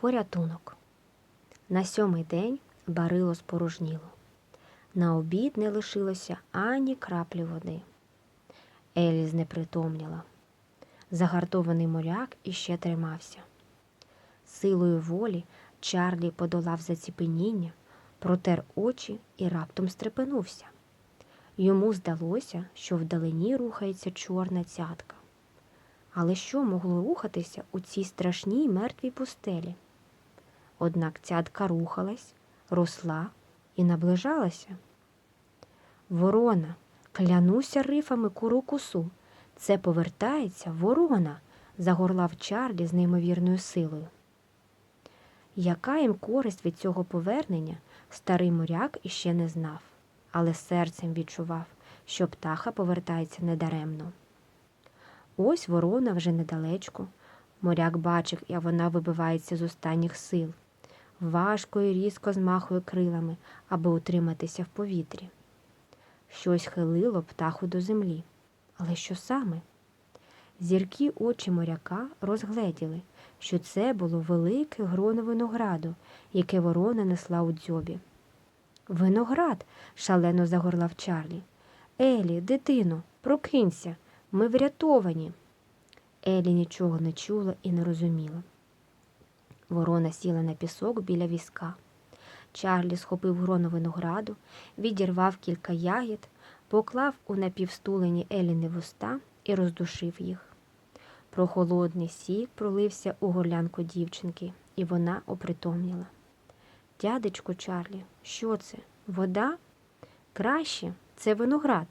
Порятунок. На сьомий день барило спорожніло. На обід не лишилося ані краплі води. Елі знепритомніла. Загартований моряк іще тримався. Силою волі Чарлі подолав заціпеніння, протер очі і раптом стрепенувся. Йому здалося, що вдалині рухається чорна цятка. Але що могло рухатися у цій страшній мертвій пустелі? Однак цятка рухалась, росла і наближалася. Ворона, клянуся рифами курокусу. Це повертається ворона, загорлав Чарлі з неймовірною силою. Яка їм користь від цього повернення, старий моряк іще не знав, але серцем відчував, що птаха повертається недаремно. Ось ворона вже недалечко. Моряк бачив, як вона вибивається з останніх сил. Важко і різко змахує крилами, аби утриматися в повітрі. Щось хилило птаху до землі. Але що саме? Зіркі очі моряка розгледіли, що це було велике гроно винограду, яке ворона несла у дзьобі. Виноград. шалено загорлав Чарлі. Елі, дитино, прокинься, ми врятовані. Елі нічого не чула і не розуміла. Ворона сіла на пісок біля візка. Чарлі схопив гроно винограду, відірвав кілька ягід, поклав у напівстулені Еліни вуста і роздушив їх. Прохолодний сік пролився у горлянку дівчинки, і вона опритомніла. Дядечко Чарлі, що це? Вода? Краще, це виноград.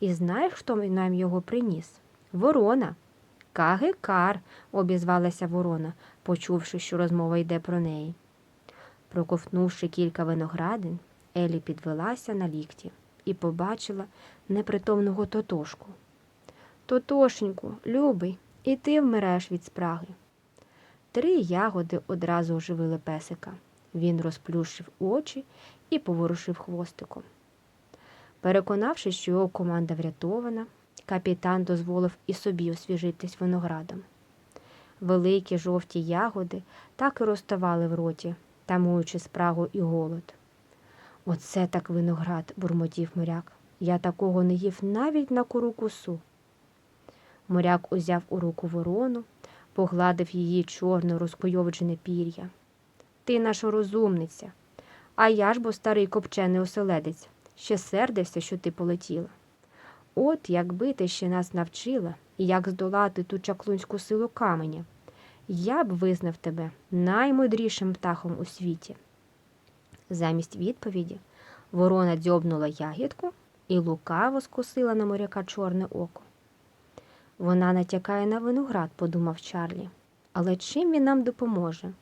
І знаєш, хто нам його приніс? Ворона. Кагекар, обізвалася ворона, почувши, що розмова йде про неї. Проковтнувши кілька виноградин, Елі підвелася на лікті і побачила непритомного тотошку. Тотошеньку, любий, і ти вмираєш від спраги. Три ягоди одразу оживили песика. Він розплющив очі і поворушив хвостиком. Переконавшись, що його команда врятована, капітан дозволив і собі освіжитись виноградом. Великі жовті ягоди так і розставали в роті, тамуючи спрагу і голод. Оце так виноград, бурмотів моряк. Я такого не їв навіть на курукусу. Моряк узяв у руку ворону, погладив її чорно розкойовджене пір'я. Ти наша розумниця, а я ж бо старий копчений оселедець, ще сердився, що ти полетіла. От якби ти ще нас навчила, як здолати ту чаклунську силу каменя, я б визнав тебе наймудрішим птахом у світі. Замість відповіді ворона дзьобнула ягідку і лукаво скосила на моряка чорне око. Вона натякає на виноград, подумав Чарлі. Але чим він нам допоможе?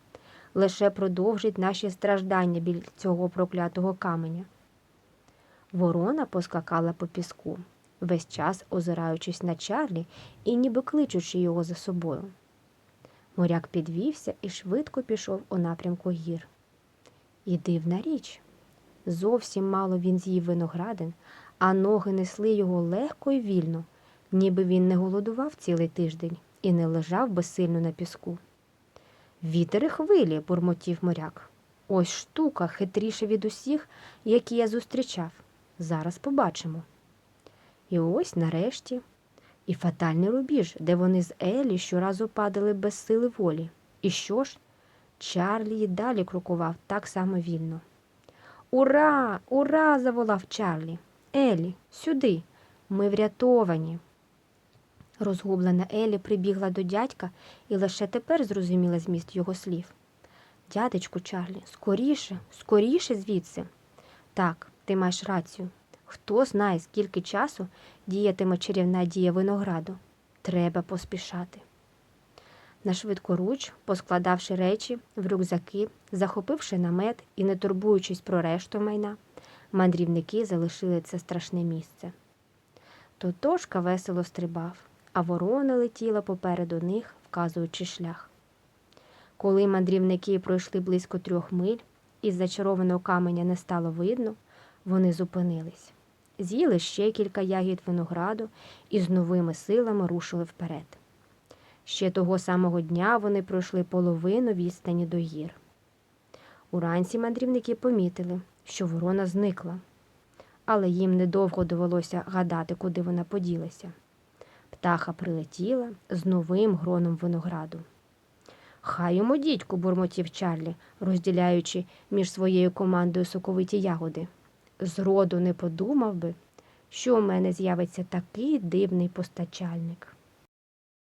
Лише продовжить наші страждання біля цього проклятого каменя. Ворона поскакала по піску, весь час озираючись на Чарлі і ніби кличучи його за собою. Моряк підвівся і швидко пішов у напрямку гір. І дивна річ. Зовсім мало він з'їв виноградин, а ноги несли його легко і вільно, ніби він не голодував цілий тиждень і не лежав безсильно на піску. Вітер і хвилі, бурмотів моряк. Ось штука хитріша від усіх, які я зустрічав. Зараз побачимо. І ось нарешті і фатальний рубіж, де вони з Елі щоразу падали без сили волі. І що ж? Чарлі й далі крокував так само вільно. Ура! Ура! заволав Чарлі. Елі, сюди. Ми врятовані. Розгублена Елі прибігла до дядька і лише тепер зрозуміла зміст його слів. Дядечку Чарлі, скоріше, скоріше звідси. Так, ти маєш рацію. Хто знає, скільки часу діятиме чарівна дія винограду. Треба поспішати. На швидкоруч, поскладавши речі в рюкзаки, захопивши намет і не турбуючись про решту майна, мандрівники залишили це страшне місце. Тотошка весело стрибав, а ворона летіла попереду них, вказуючи шлях. Коли мандрівники пройшли близько трьох миль, і з зачарованого каменя не стало видно, вони зупинились, з'їли ще кілька ягід винограду і з новими силами рушили вперед. Ще того самого дня вони пройшли половину відстані до гір. Уранці мандрівники помітили, що ворона зникла, але їм недовго довелося гадати, куди вона поділася. Птаха прилетіла з новим гроном винограду. Хай йому дідьку, бурмотів Чарлі, розділяючи між своєю командою соковиті ягоди. Зроду не подумав би, що у мене з'явиться такий дивний постачальник.